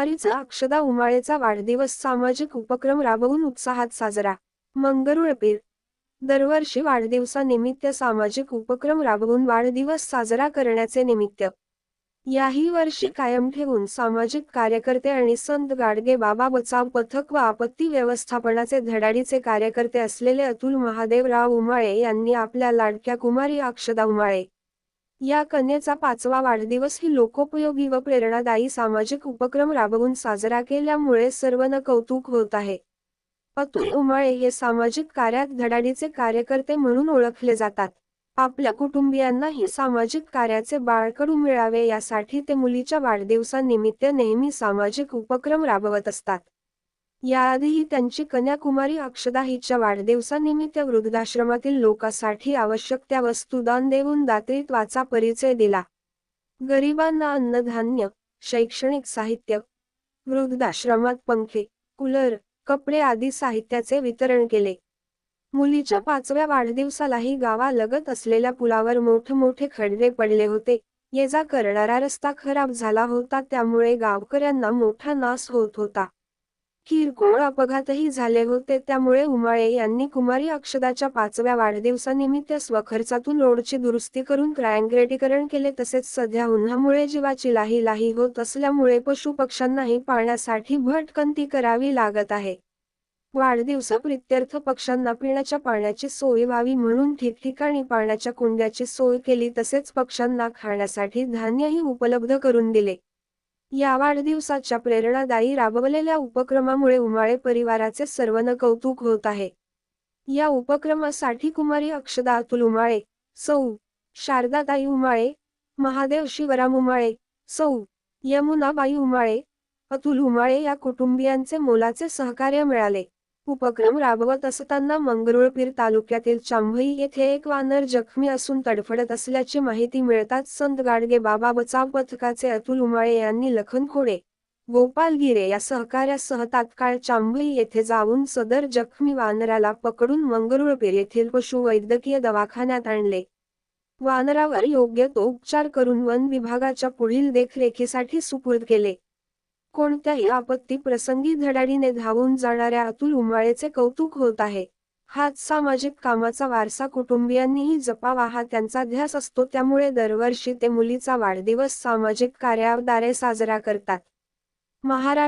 कुमारीचा अक्षदा उमाळेचा वाढदिवस सामाजिक उपक्रम राबवून उत्साहात साजरा. मंगरुळपीर दरवर्षी वाढदिवसानिमित्त सामाजिक उपक्रम राबवून वाढदिवस साजरा करण्याचे निमित्त. याही वर्षी कायम ठेवून सामाजिक कार्यकर्ते आणि संत गाडगे बाबा बचाव पथक व आपत्ती व्यवस्थापनाचे धडाडीचे कार्यकर्ते असलेले अतुल महादेवराव उमाळे यांनी आपल्या लाडक्या कुमारी अक्षदा उमाळे. या कन्येचा पाचवा वाढदिवस ही लोकोपयोगी व प्रेरणादायी सामाजिक उपक्रम राबवून साजरा केल्यामुळे सर्वना कौतुक होत आहे. अतुल उमाळे हे सामाजिक कार्यात धडाडीचे कार्यकर्ते म्हणून ओळखले जातात. आपल्या कुटुंबियांनाही सामाजिक कार्याचे बाळकडू मिळावे यासाठी ते मुलीच्या वाढदिवसानिमित्त नेहमी सामाजिक उपक्रम राबवत असतात. याआधीही त्यांची कन्याकुमारी अक्षदा हिच्या वाढदिवसानिमित्त वृद्धाश्रमातील लोकांसाठी आवश्यक त्या वस्तू दान देऊन दातृत्वाचा परिचय दिला. गरिबांना अन्नधान्य शैक्षणिक साहित्य वृद्धाश्रमात पंखे कूलर कपडे आदी साहित्याचे वितरण केले. मुलीच्या पाचव्या वाढदिवसालाही गावालगत असलेल्या पुलावर मोठमोठे खडरे पडले होते. ये जा करणारा रस्ता खराब झाला होता त्यामुळे गावकऱ्यांना मोठा नाश होत होता. किरकोळ अपघातही झाले होते. त्यामुळे उमाळे यांनी कुमारी अक्षदाच्या पाचव्या वाढदिवसानिमित्त स्वखर्चातून रोडची दुरुस्ती करून क्रायंग्रेटीकरण केले. तसेच सध्या उन्हामुळे जीवाची लाही लाही होत असल्यामुळे पशु पक्ष्यांनाही पाण्यासाठी भटकंती करावी लागत आहे. वाढदिवसाप्रित्यर्थ पक्ष्यांना पिण्याच्या पाण्याची सोय व्हावी म्हणून ठिकठिकाणी पाण्याच्या कुंड्याची सोय केली. तसेच पक्ष्यांना खाण्यासाठी धान्यही उपलब्ध करून दिले. या वाढदिवसाच्या प्रेरणादायी राबवलेल्या उपक्रमामुळे उमाळे परिवाराचे सर्वन कौतुक होत आहे. या उपक्रमासाठी कुमारी अक्षदा अतुल उमाळे सौ शारदाताई उमाळे महादेव शिवराम उमाळे सौ यमुनाबाई उमाळे अतुल उमाळे या कुटुंबियांचे मोलाचे सहकार्य मिळाले. उपक्रम राबवत असताना मंगरुळपीर तालुक्यातील चांभई येथे एक वानर जखमी असून तडफडत असल्याची माहिती मिळताच संत गाडगे बाबा बचाव पथकाचे अतुल उमाळे यांनी लखन खोडे गोपाल गिरे या सहकार्यासह तात्काळ चांभई येथे जाऊन सदर जखमी वानराला पकडून मंगरुळपीर येथील पशुवैद्यकीय दवाखान्यात आणले. वानरावर योग्य तो उपचार करून वन विभागाच्या पुढील देखरेखीसाठी सुपूर्द केले. कोणत्याही आपत्ती प्रसंगी धडाडीने धावून जाणाऱ्या अतुल उमाळेचे कौतुक होत आहे. हाच सामाजिक कामाचा वारसा कुटुंबियांनीही जपावा हा त्यांचा ध्यास असतो त्यामुळे दरवर्षी ते मुलीचा वाढदिवस सामाजिक कार्याद्वारे साजरा करतात. महाराष्ट्र